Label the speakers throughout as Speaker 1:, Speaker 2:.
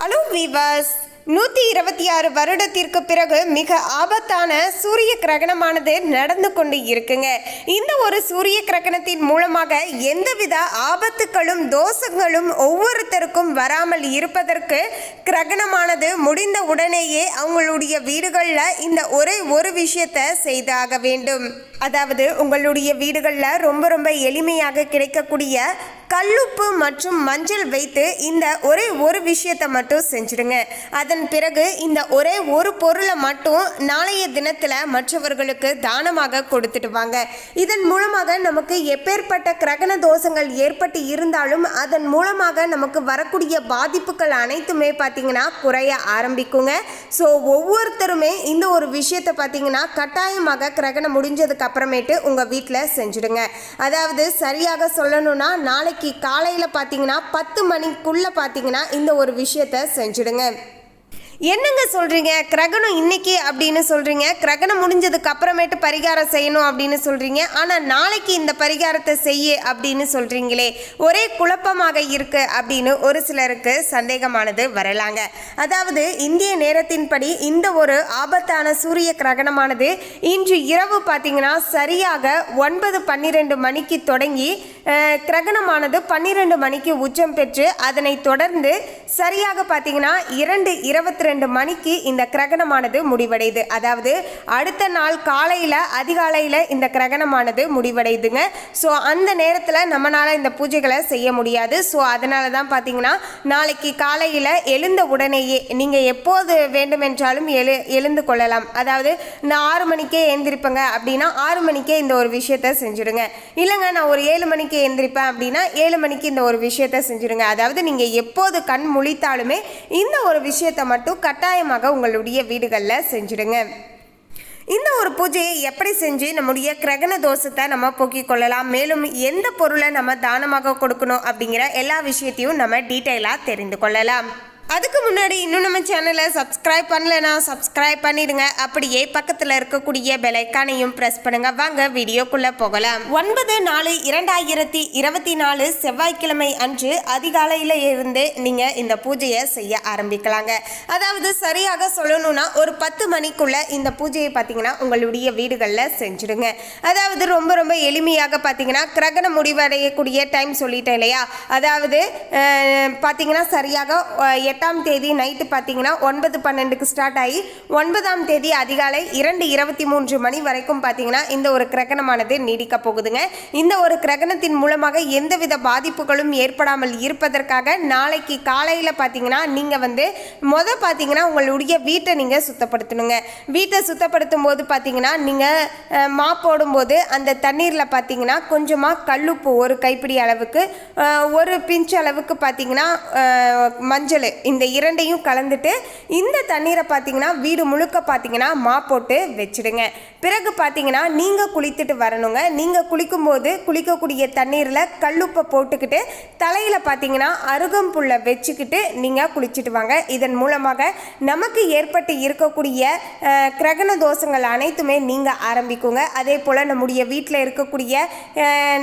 Speaker 1: Hello viewers நூற்றி இருபத்தி ஆறு வருடத்திற்கு பிறகு மிக ஆபத்தான சூரிய கிரகணமானது நடந்து கொண்டு இருக்குங்க. இந்த ஒரு சூரிய கிரகணத்தின் மூலமாக எந்தவித ஆபத்துகளும் தோஷங்களும் ஒவ்வொருத்தருக்கும் வராமல் இருப்பதற்கு கிரகணமானது முடிந்த உடனேயே அவங்களுடைய வீடுகளில் இந்த ஒரே ஒரு விஷயத்தை செய்தாக வேண்டும். அதாவது உங்களுடைய வீடுகளில் ரொம்ப ரொம்ப எளிமையாக கிடைக்கக்கூடிய கல்லுப்பு மற்றும் மஞ்சள் வைத்து இந்த ஒரே ஒரு விஷயத்தை மட்டும் செஞ்சுடுங்க. அதன் பிறகு இந்த ஒரே ஒரு பொருளை மட்டும் நாளைய தினத்தில் மற்றவர்களுக்கு தானமாக கொடுத்துட்டு வாங்க. இதன் மூலமாக நமக்கு எப்பேற்பட்ட கிரகண தோஷங்கள் ஏற்பட்டு இருந்தாலும் அதன் மூலமாக நமக்கு வரக்கூடிய பாதிப்புகள் அனைத்துமே பார்த்தீங்கன்னா குறைய ஆரம்பிக்குங்க. ஸோ ஒவ்வொருத்தருமே இந்த ஒரு விஷயத்தை பார்த்தீங்கன்னா கட்டாயமாக கிரகணம் முடிஞ்சதுக்கு அப்புறமேட்டு உங்கள் வீட்டில் செஞ்சுடுங்க. அதாவது சரியாக சொல்லணும்னா நாளைக்கு காலையில் பார்த்தீங்கன்னா பத்து மணிக்குள்ளே பார்த்தீங்கன்னா இந்த ஒரு விஷயத்தை செஞ்சுடுங்க. என்னங்க சொல்கிறீங்க கிரகணம் இன்னைக்கு அப்படின்னு சொல்கிறீங்க கிரகணம் முடிஞ்சதுக்கு அப்புறமேட்டு பரிகாரம் செய்யணும் அப்படின்னு சொல்கிறீங்க ஆனால் நாளைக்கு இந்த பரிகாரத்தை செய்ய அப்படின்னு சொல்கிறீங்களே ஒரே குழப்பமாக இருக்கு அப்படின்னு ஒரு சிலருக்கு சந்தேகமானது வரலாங்க. அதாவது இந்திய நேரத்தின்படி இந்த ஒரு ஆபத்தான சூரிய கிரகணமானது இன்று இரவு பார்த்தீங்கன்னா சரியாக ஒன்பது பன்னிரெண்டு மணிக்கு தொடங்கி கிரகணமானது பன்னிரெண்டு மணிக்கு உச்சம் பெற்று அதனை தொடர்ந்து சரியாக பார்த்தீங்கன்னா இரண்டு இருபத்தி ரெண்டு மணிக்கு இந்த கிரகணமானது முடிவடையுது. அதாவது அடுத்த நாள் காலையில் அதிகாலையில் இந்த கிரகணமானது முடிவடையுதுங்க. ஸோ அந்த நேரத்தில் நம்மளால் இந்த பூஜைகளை செய்ய முடியாது. ஸோ அதனால தான் பார்த்தீங்கன்னா நாளைக்கு காலையில் எழுந்த உடனேயே நீங்கள் எப்போது வேண்டுமென்றாலும் எழு எழுந்து கொள்ளலாம். அதாவது நான் ஆறு மணிக்கே எழுந்திருப்பேங்க அப்படின்னா ஆறு மணிக்கே இந்த ஒரு விஷயத்த செஞ்சுடுங்க. இல்லைங்க நான் ஒரு ஏழு மணிக்கு எழுந்திருப்பேன் அப்படின்னா ஏழு மணிக்கு இந்த ஒரு விஷயத்த செஞ்சுடுங்க. அதாவது நீங்கள் எப்போது கண் முழித்தாலுமே இந்த ஒரு விஷயத்தை மட்டும் கட்டாயமாக உங்களுடைய வீடுகளில் செஞ்சுடுங்க. இந்த ஒரு பூஜையை எப்படி செஞ்சு நம்முடைய கிரகண தோஷத்தை நம்ம போக்கிக் கொள்ளலாம் மேலும் எந்த பொருளை நம்ம தானமாக கொடுக்கணும் அப்படிங்கிற எல்லா விஷயத்தையும் நம்ம டீட்டெயிலாக தெரிந்து கொள்ளலாம். அதுக்கு முன்னாடி இன்னும் நம்ம சேனலை சப்ஸ்கிரைப் பண்ணலைன்னா சப்ஸ்கிரைப் பண்ணிடுங்க. அப்படியே பக்கத்தில் இருக்கக்கூடிய பெலைக்கானையும் ப்ரெஸ் பண்ணுங்க. வாங்க வீடியோக்குள்ளே போகலாம். ஒன்பது நாலு இரண்டாயிரத்தி இருபத்தி நாலு செவ்வாய்க்கிழமை அன்று அதிகாலையில் இருந்தே நீங்கள் இந்த பூஜையை செய்ய ஆரம்பிக்கலாங்க. அதாவது சரியாக சொல்லணும்னா ஒரு பத்து மணிக்குள்ள இந்த பூஜையை பார்த்தீங்கன்னா உங்களுடைய வீடுகளில் செஞ்சுடுங்க. அதாவது ரொம்ப ரொம்ப எளிமையாக பார்த்தீங்கன்னா கிரகணம் முடிவடையக்கூடிய டைம் சொல்லிட்டேன் இல்லையா? அதாவது பார்த்தீங்கன்னா சரியாக எட்டாம் தேதி நைட்டு பார்த்தீங்கன்னா ஒன்பது பன்னெண்டுக்கு ஸ்டார்ட் ஆகி ஒன்பதாம் தேதி அதிகாலை இரண்டு இருபத்தி மூன்று மணி வரைக்கும் பார்த்தீங்கன்னா இந்த ஒரு கிரகணமானது நீடிக்க போகுதுங்க. இந்த ஒரு கிரகணத்தின் மூலமாக எந்தவித பாதிப்புகளும் ஏற்படாமல் இருப்பதற்காக நாளைக்கு காலையில் பார்த்தீங்கன்னா நீங்கள் வந்து முத பார்த்தீங்கன்னா உங்களுடைய வீட்டை நீங்கள் சுத்தப்படுத்தணுங்க. வீட்டை சுத்தப்படுத்தும் போது பார்த்தீங்கன்னா நீங்கள் மா போடும்போது அந்த தண்ணீரில் பார்த்தீங்கன்னா கொஞ்சமாக கல்லுப்பு ஒரு கைப்பிடி அளவுக்கு ஒரு பிஞ்ச் அளவுக்கு பார்த்தீங்கன்னா மஞ்சள் இந்த இரண்டையும் கலந்துட்டு இந்த தண்ணீரை பார்த்தீங்கன்னா வீடு முழுக்க பார்த்தீங்கன்னா மா போட்டு வச்சிடுங்க. பிறகு பார்த்தீங்கன்னா நீங்கள் குளித்துட்டு வரணுங்க. நீங்கள் குளிக்கும்போது குளிக்கக்கூடிய தண்ணீரில் கல்லுப்பை போட்டுக்கிட்டு தலையில் பார்த்தீங்கன்னா அருகம்புல்லை வச்சுக்கிட்டு நீங்கள் குளிச்சுட்டு வாங்க. இதன் மூலமாக நமக்கு ஏற்பட்டு இருக்கக்கூடிய கிரகண தோஷங்கள் அனைத்துமே நீங்கள் ஆரம்பிக்குங்க. அதே போல் நம்முடைய வீட்டில் இருக்கக்கூடிய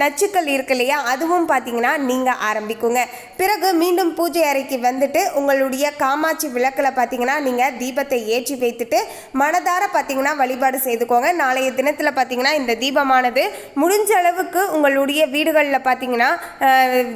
Speaker 1: நச்சுக்கள் இருக்கு இல்லையா அதுவும் பார்த்தீங்கன்னா நீங்கள் ஆரம்பிக்குங்க. பிறகு மீண்டும் பூஜை அறைக்கு வந்துட்டு உங்கள் உங்களுடைய காமாட்சி விளக்கில் பார்த்தீங்கன்னா நீங்கள் தீபத்தை ஏற்றி வைத்துட்டு மனதார பார்த்தீங்கன்னா வழிபாடு செய்துக்கோங்க. நாளைய தினத்தில் பார்த்தீங்கன்னா இந்த தீபமானது முடிஞ்ச அளவுக்கு உங்களுடைய வீடுகளில் பார்த்தீங்கன்னா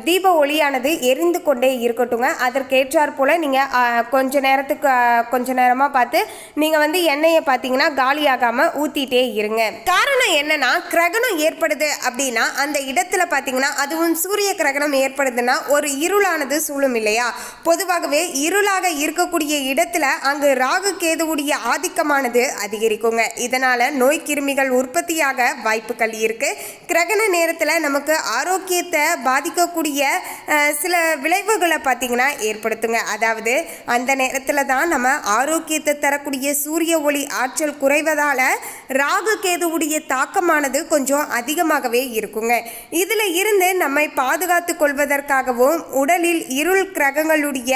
Speaker 1: தீப ஒளியானது எரிந்து கொண்டே இருக்கட்டுங்க. அதற்கேற்றார் போல் நீங்கள் கொஞ்ச நேரத்துக்கு கொஞ்ச நேரமாக பார்த்து நீங்கள் வந்து எண்ணெயை பார்த்தீங்கன்னா காலியாகாமல் ஊற்றிட்டே இருங்க. காரணம் என்னன்னா கிரகணம் ஏற்படுது அப்படின்னா அந்த இடத்துல பார்த்தீங்கன்னா அதுவும் சூரிய கிரகணம் ஏற்படுதுன்னா ஒரு இருளானது சூழும் இல்லையா? பொதுவாகவே இருளாக இருக்கக்கூடிய இடத்துல அங்கு ராகு கேதுவுடைய ஆதிக்கமானது அதிகரிக்குங்க. இதனால நோய் கிருமிகள் உற்பத்தியாக வாய்ப்புகள் இருக்கு. கிரகண நேரத்தில் நமக்கு ஆரோக்கியத்தை பாதிக்கக்கூடிய சில விளைவுகளை பார்த்தீங்கன்னா ஏற்படுத்துங்க. அதாவது அந்த நேரத்தில் தான் நம்ம ஆரோக்கியத்தை தரக்கூடிய சூரிய ஒளி ஆற்றல் குறைவதால ராகு கேதுவுடைய தாக்கமானது கொஞ்சம் அதிகமாகவே இருக்குங்க. இதில் இருந்து நம்மை பாதுகாத்து கொள்வதற்காகவும் உடலில் இருள் கிரகங்களுடைய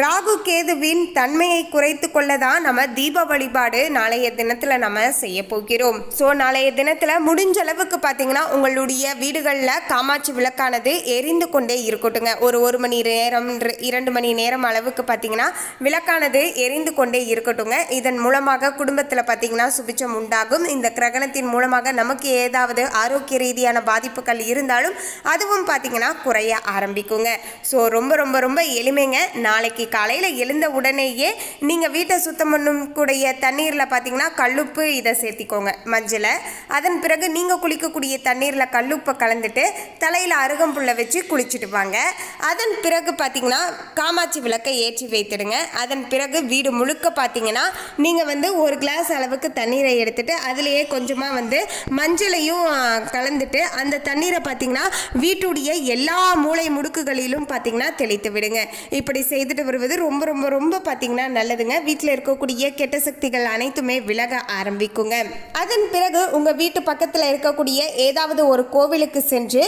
Speaker 1: ராகு கேதுவின் தன்மையை குறைத்து கொள்ள தான் நம்ம தீப வழிபாடு நாளைய தினத்தில் நம்ம செய்ய போகிறோம். ஸோ நாளைய தினத்தில் முடிஞ்ச அளவுக்கு பார்த்தீங்கன்னா உங்களுடைய வீடுகளில் காமாட்சி விளக்கானது எரிந்து கொண்டே இருக்கட்டுங்க. ஒரு ஒரு மணி நேரம் இரண்டு மணி நேரம் அளவுக்கு பார்த்தீங்கன்னா விளக்கானது எரிந்து கொண்டே இருக்கட்டுங்க. இதன் மூலமாக குடும்பத்தில் பார்த்தீங்கன்னா சுபிச்சம் உண்டாகும். இந்த கிரகணத்தின் மூலமாக நமக்கு ஏதாவது ஆரோக்கிய ரீதியான பாதிப்புகள் இருந்தாலும் அதுவும் பார்த்தீங்கன்னா குறைய ஆரம்பிக்குங்க. ஸோ ரொம்ப ரொம்ப ரொம்ப எளிமைங்க. நாளைக்கு காலையில் எழுந்த உடனேயே நீங்கள் வீட்டை சுத்தம் பண்ணும் கூடிய தண்ணீரில் பார்த்தீங்கன்னா கல்லுப்பு இதை சேர்த்திக்கோங்க மஞ்சளை. அதன் பிறகு நீங்கள் குளிக்கக்கூடிய தண்ணீரில் கல்லுப்பை கலந்துட்டு தலையில் அருகம்புல்லை வச்சு குளிச்சுட்டு வாங்க. அதன் பிறகு பார்த்தீங்கன்னா காமாட்சி விளக்கை ஏற்றி வைத்திடுங்க. அதன் பிறகு வீடு முழுக்க பார்த்தீங்கன்னா நீங்கள் வந்து ஒரு கிளாஸ் அளவுக்கு தண்ணீரை எடுத்துட்டு அதுலேயே கொஞ்சமாக வந்து மஞ்சளையும் கலந்துட்டு அந்த தண்ணீரை பார்த்தீங்கன்னா வீட்டுடைய எல்லா மூளை முடுக்குகளிலும் பார்த்தீங்கன்னா தெளித்து விடுங்க. இப்படி செய்துட்டு வருவது ரொம்ப ரொம்ப ரொம்ப பார்த்தீங்கன்னா நல்லதுங்க. வீட்டில் இருக்கக்கூடிய கெட்ட சக்திகள் அனைத்துமே விலக ஆரம்பிக்குங்க. அதன் பிறகு உங்கள் வீட்டு பக்கத்தில் இருக்கக்கூடிய ஏதாவது ஒரு கோவிலுக்கு சென்று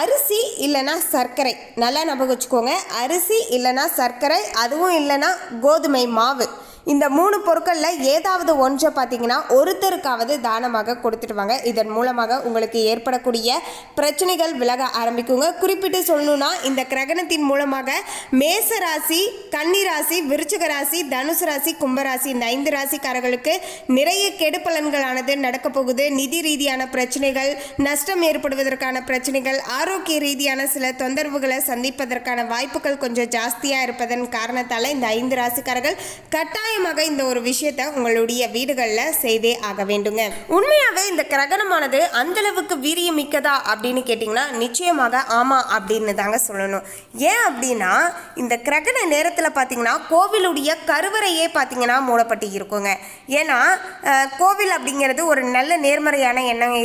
Speaker 1: அரிசி இல்லைன்னா சர்க்கரை நல்லா ஞாபகம் வச்சுக்கோங்க. அரிசி இல்லைன்னா சர்க்கரை அதுவும் இல்லைன்னா கோதுமை மாவு. இந்த மூணு பொருட்களில் ஏதாவது ஒன்றை பார்த்தீங்கன்னா ஒருத்தருக்காவது தானமாக கொடுத்துடுவாங்க இதன் மூலமாக உங்களுக்கு ஏற்படக்கூடிய பிரச்சனைகள் விலக ஆரம்பிக்குங்க. குறிப்பிட்டு சொல்லணும்னா இந்த கிரகணத்தின் மூலமாக மேச ராசி கன்னி ராசி விருச்சிக ராசி தனுசு ராசி கும்பராசி இந்த ஐந்து ராசிக்காரர்களுக்கு நிறைய கெடு பலன்களானது நடக்க போகுது. நிதி ரீதியான பிரச்சனைகள் நஷ்டம் ஏற்படுவதற்கான பிரச்சனைகள் ஆரோக்கிய ரீதியான சில தொந்தரவுகளை சந்திப்பதற்கான வாய்ப்புகள் கொஞ்சம் ஜாஸ்தியாக இருப்பதன் காரணத்தால் இந்த ஐந்து ராசிக்காரர்கள் கட்டாயமாக இந்த ஒரு விஷயத்தை உங்களுடைய வீடுகளில் செய்தே ஆக வேண்டுங்க. உண்மையாகவே இந்த கிரகணமானது அந்த அளவுக்கு வீரியம் மிக்கதா அப்படின்னு கேட்டிங்கன்னா நிச்சயமாக ஆமாம் அப்படின்னு தாங்க சொல்லணும். ஏன் அப்படின்னா இந்த கிரகண நேரத்தில் பார்த்தீங்கன்னா கோவிலுடைய கருவறையே பார்த்தீங்கன்னா மூடப்பட்டு இருக்குங்க. ஏன்னா கோவில் அப்படிங்கிறது ஒரு நல்ல நேர்மறையான எண்ணம்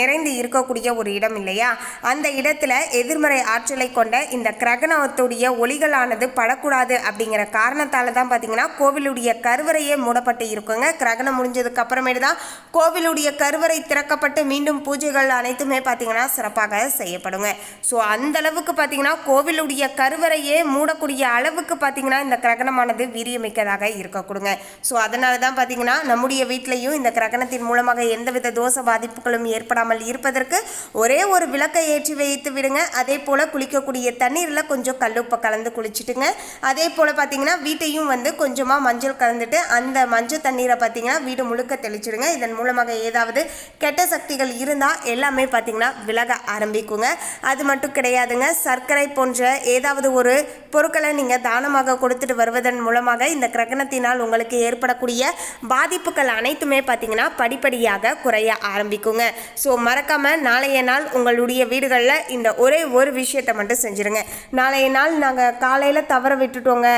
Speaker 1: நிறைந்து இருக்கக்கூடிய ஒரு இடம் இல்லையா? அந்த இடத்துல எதிர்மறை ஆற்றலை கொண்ட இந்த கிரகணத்துடைய ஒளிகளானது படக்கூடாது அப்படிங்கிற காரணத்தால் தான் பார்த்தீங்கன்னா கோவிலுடைய கருவறையே மூடப்பட்டு இருக்குங்க. கிரகணம் முடிஞ்சதுக்கு அப்புறமேட்டு தான் கோவிலுடைய கருவறை திறக்கப்பட்டு மீண்டும் பூஜைகள் அனைத்துமே பார்த்திங்கன்னா சிறப்பாக செய்யப்படுங்க. ஸோ அந்த அளவுக்கு பார்த்திங்கன்னா கோவிலுடைய கருவறையே மூடக்கூடிய அளவுக்கு பார்த்திங்கன்னா இந்த கிரகணமானது வீரியமிக்கதாக இருக்கக்கூடுங்க. ஸோ அதனால தான் பார்த்திங்கன்னா நம்முடைய வீட்லேயும் இந்த கிரகணத்தின் மூலமாக எந்தவித தோச பாதிப்புகளும் ஏற்படாமல் இருப்பதற்கு ஒரே ஒரு விளக்கை ஏற்றி வைத்து விடுங்க. அதே போல் குளிக்கக்கூடிய தண்ணீரில் கொஞ்சம் கல்லுப்பை கலந்து குளிச்சுட்டுங்க. அதே போல் பார்த்திங்கன்னா வீட்டையும் வந்து கொஞ்சமாக மஞ்சள் கலந்துட்டு அந்த மஞ்சள் தண்ணீரை பார்த்தீங்கன்னா வீடு முழுக்க தெளிச்சிடுங்க. இதன் மூலமாக ஏதாவது கெட்ட சக்திகள் இருந்தால் எல்லாமே பார்த்தீங்கன்னா விலக ஆரம்பிக்குங்க. அது மட்டும் கிடையாதுங்க. சர்க்கரை போன்ற ஏதாவது ஒரு பொருட்களை நீங்கள் தானமாக கொடுத்துட்டு வருவதன் மூலமாக இந்த கிரகணத்தினால் உங்களுக்கு ஏற்படக்கூடிய பாதிப்புகள் அனைத்துமே பார்த்தீங்கன்னா படிப்படியாக குறைய ஆரம்பிக்குங்க. ஸோ மறக்காமல் நாளைய நாள் உங்களுடைய வீடுகளில் இந்த ஒரே ஒரு விஷயத்தை மட்டும் செஞ்சுருங்க. நாளைய நாள் நாங்கள் காலையில் தவற விட்டுட்டோங்க.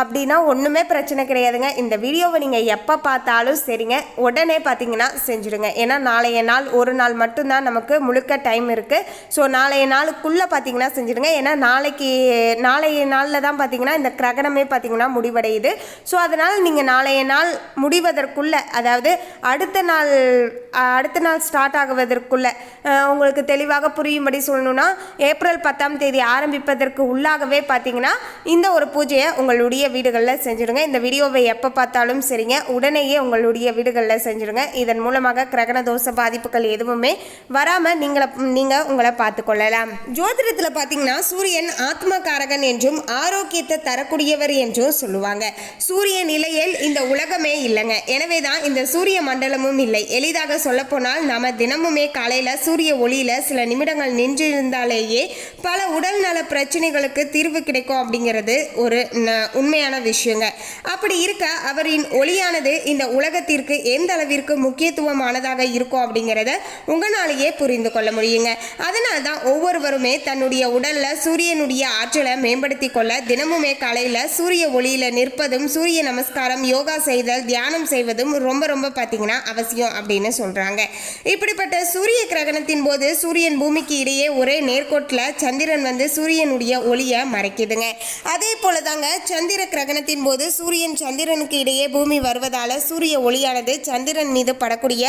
Speaker 1: அப்படின்னா ஒன்றுமே பிரச்சனை கிடையாதுங்க. இந்த வீடியோவை நீங்கள் எப்போ பார்த்தாலும் சரிங்க. உடனே பார்த்தீங்கன்னா செஞ்சுடுங்க. ஏன்னா நாளைய நாள் ஒரு நாள் மட்டும்தான் நமக்கு முழுக்க டைம் இருக்குது ஸோ நாளைய நாளுக்குள்ளே பார்த்தீங்கன்னா செஞ்சுடுங்க. ஏன்னா நாளைக்கு நாளைய நாளில் தான் பார்த்தீங்கன்னா இந்த கிரகணமே பார்த்தீங்கன்னா முடிவடையுது. ஸோ அதனால் நீங்கள் நாளைய நாள் முடிவதற்குள்ளே அதாவது அடுத்த நாள் அடுத்த நாள் ஸ்டார்ட் ஆகுவதற்குள்ளே உங்களுக்கு தெளிவாக புரியும்படி சொல்லணும்னா ஏப்ரல் பத்தாம் தேதி ஆரம்பிப்பதற்கு உள்ளாகவே பார்த்தீங்கன்னா இந்த ஒரு பூஜையை உங்களுடைய வீடுகளில் செஞ்சுடுங்க. இந்த வீடியோவை எப்போ எப்போ பார்த்தாலும் சரிங்க. உடனேயே உங்களுடைய வீடுகளில் செஞ்சுடுங்க. இதன் மூலமாக கிரகண தோஷ பாதிப்புகள் எதுவுமே வராமல் நீங்களை நீங்கள் உங்களை பார்த்து கொள்ளலாம் ஜோதிடத்தில் பார்த்தீங்கன்னா சூரியன் ஆத்மகாரகன் என்றும் ஆரோக்கியத்தை தரக்கூடியவர் என்றும் சொல்லுவாங்க. சூரிய நிலையில் இந்த உலகமே இல்லைங்க. எனவே தான் இந்த சூரிய மண்டலமும் இல்லை. எளிதாக சொல்லப்போனால் நாம் தினமுமே காலையில் சூரிய ஒளியில் சில நிமிடங்கள் நின்றிருந்தாலேயே பல உடல் நல பிரச்சனைகளுக்கு தீர்வு கிடைக்கும் அப்படிங்கிறது ஒரு உண்மையான விஷயங்க. அப்படி இருக்க அவரின் ஒளியானது இந்த உலகத்திற்கு எந்த அளவிற்கு முக்கியத்துவமானதாக இருக்கும் அப்படிங்கிறத உங்களாலேயே புரிந்து கொள்ள முடியுங்க. அதனால தான் ஒவ்வொருவருமே தன்னுடைய உடலில் சூரியனுடைய ஆற்றலை மேம்படுத்தி கொள்ள தினமுமே காலையில் சூரிய ஒளியில் நிற்பதும் சூரிய நமஸ்காரம் யோகா செய்தல் தியானம் செய்வதும் ரொம்ப ரொம்ப பார்த்தீங்கன்னா அவசியம் அப்படின்னு சொல்றாங்க. இப்படிப்பட்ட சூரிய கிரகணத்தின் போது சூரியன் பூமிக்கு இடையே ஒரே நேர்கோட்டில் சந்திரன் வந்து சூரியனுடைய ஒளியை மறைக்குதுங்க. அதே போல தாங்க சந்திர கிரகணத்தின் போது சூரியன் சந்திரன் சந்திரனுக்கு இடையே பூமி வருவதால் சூரிய ஒளியானது சந்திரன் மீது படக்கூடிய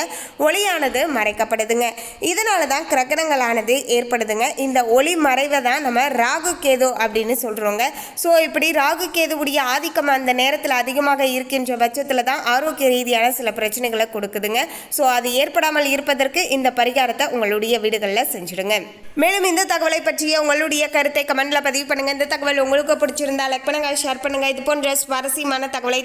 Speaker 1: ஒளியானது மறைக்கப்படுதுங்க. இதனால தான் கிரகணங்களானது ஏற்படுதுங்க. இந்த ஒளி மறைவை தான் நம்ம ராகு கேது அப்படின்னு சொல்கிறோங்க ஸோ இப்படி ராகு கேதுவுடைய ஆதிக்கம் அந்த நேரத்தில் அதிகமாக இருக்கின்ற பட்சத்தில் தான் ஆரோக்கிய ரீதியான சில பிரச்சனைகளை கொடுக்குதுங்க. ஸோ அது ஏற்படாமல் இருப்பதற்கு இந்த பரிகாரத்தை உங்களுடைய வீடுகளில் செஞ்சுடுங்க. மேலும் இந்த தகவலை பற்றிய உங்களுடைய கருத்தை கமெண்ட்ல பதிவு பண்ணுங்க. இந்த தகவல் உங்களுக்கு பிடிச்சிருந்தா லைக் பண்ணுங்க ஷேர் பண்ணுங்க. இது போன்ற சுவாரஸ்யமான தகவலை